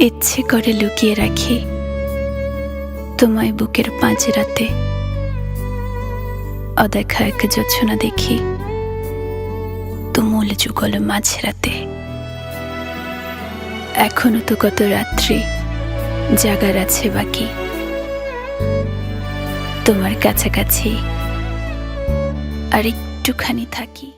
ইচ্ছে করে লুকিয়ে রাখি তোমায় বুকের পাঁজরাতে অদেখা এক যোচ্ছনা দেখি তুমুল যুগল মাঝরাতে এখনও তো কত রাত্রি জাগার আছে বাকি। তোমার কাছাকাছি আর একটুখানি থাকি।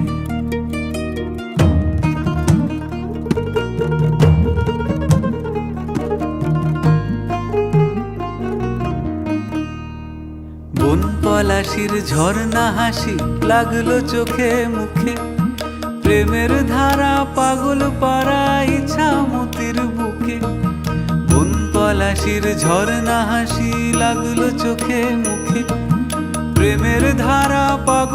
পলাশির ঝর্ণা হাসি লাগল চোখে মুখে। প্রেমের ধারা পাগল পাড়া ইচ্ছা মতির বুকে। বন পলাশির ঝর্ণা হাসি লাগল চোখে মুখে। প্রেমের ধারা পাগল